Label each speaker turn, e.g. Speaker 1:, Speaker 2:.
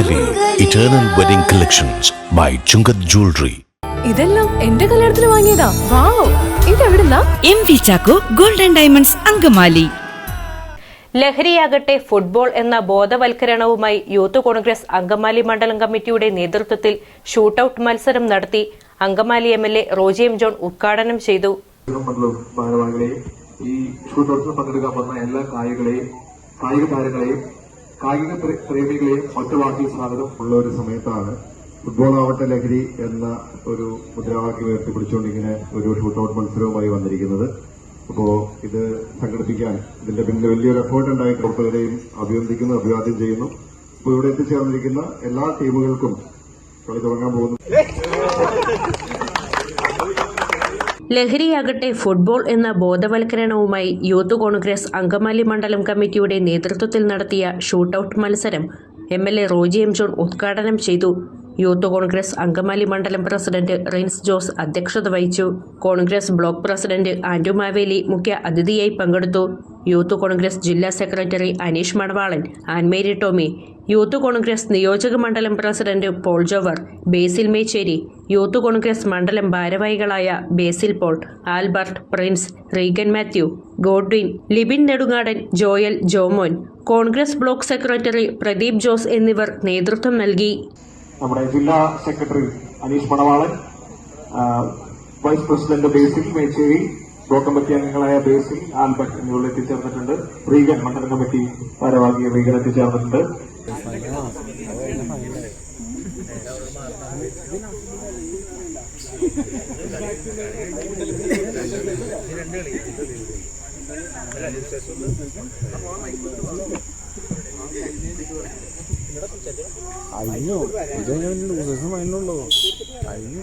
Speaker 1: Eternal Wedding Collections by Chungath Jewelry.
Speaker 2: ഇതെല്ലാം എന്റെ കല്യാണത്തിന് വാങ്ങിയതാ. Wow ഇതെവിടുന്നാ?
Speaker 3: M V Chacko golden diamonds Angamaly.
Speaker 4: ലഹരിയാകട്ടെ football എന്ന ബോധവൽക്കരണവുമായി യൂത്ത് കോൺഗ്രസ് അങ്കമാലി മണ്ഡലം കമ്മിറ്റിയുടെ നേതൃത്വത്തിൽ ഷൂട്ടൌട്ട് മത്സരം നടത്തി Angamaly M L A Roji M John ഉദ്ഘാടനം ചെയ്തു.
Speaker 5: ഈ ഷൂട്ടൗട്ടിൽ പങ്കെടുക്കാൻ വന്ന എല്ലാ കായികളെയും കായിക താരങ്ങളെയും കായിക പ്രേമികളെ ഒറ്റവാക്കി സ്വാഗതം ഉള്ള ഒരു സമയത്താണ് ഫുട്ബോൾ ആവട്ടെ ലഹരി എന്ന ഒരു മുദ്രാവാക്യം ഉയർത്തിപ്പിടിച്ചുകൊണ്ട് ഇങ്ങനെ ഒരു ഷൂട്ടൌട്ട് മത്സരവുമായി വന്നിരിക്കുന്നത്. അപ്പോ ഇത് സംഘടിപ്പിക്കാൻ ഇതിന്റെ പിന്നിൽ വലിയൊരു എഫേർട്ട് ഉണ്ടായി പ്രവർത്തകരെയും അഭിനന്ദിക്കുന്നു അഭിവാദ്യം ചെയ്യുന്നു. അപ്പോൾ ഇവിടെ എത്തിച്ചേർന്നിരിക്കുന്ന എല്ലാ ടീമുകൾക്കും കളി തുടങ്ങാൻ പോകുന്നു.
Speaker 4: ലഹരിയാകട്ടെ ഫുട്ബോൾ എന്ന ബോധവൽക്കരണവുമായി യൂത്ത് കോൺഗ്രസ് അങ്കമാലി മണ്ഡലം കമ്മിറ്റിയുടെ നേതൃത്വത്തിൽ നടത്തിയ ഷൂട്ടൌട്ട് മത്സരം M L A Roji M John ഉദ്ഘാടനം ചെയ്തു. യൂത്ത് കോൺഗ്രസ് അങ്കമാലി മണ്ഡലം പ്രസിഡന്റ് റിൻസ് ജോസ് അധ്യക്ഷത വഹിച്ചു. കോൺഗ്രസ് ബ്ലോക്ക് പ്രസിഡന്റ് ആൻഡു മാവേലി മുഖ്യ അതിഥിയായി പങ്കെടുത്തു. യൂത്ത് കോൺഗ്രസ് ജില്ലാ സെക്രട്ടറി അനീഷ് മണവാളൻ ആൻമേരി ടോമി യൂത്ത് കോൺഗ്രസ് നിയോജക മണ്ഡലം പ്രസിഡന്റ് പോൾ ജോവർ ബേസിൽ മേച്ചേരി യൂത്ത് കോൺഗ്രസ് മണ്ഡലം ഭാരവാഹികളായ ബേസിൽ Paul Albert Prince Reagan Mathew Godwin Libin Nedungadan Joel Jomon Congress block secretary Pradeep Jose എന്നിവർ നേതൃത്വം നൽകി.
Speaker 5: നമ്മുടെ ജില്ലാ secretary Aneesh Manavalan vice president Basil Mecheri block അംഗങ്ങളായ ബേസിൽ ആൽബർട്ട് എന്നിവർ എത്തിച്ചേർന്നിട്ടുണ്ട്. റീഗൻ മണ്ഡലം കമ്മിറ്റി ഭാരവാഹി റീഗൻ എത്തിച്ചേർന്നിട്ടുണ്ട്.
Speaker 6: അയ്യോ ഇത് ഞാൻ ലൂസേഴ്സ് അതിനുള്ളൂ അയ്യോ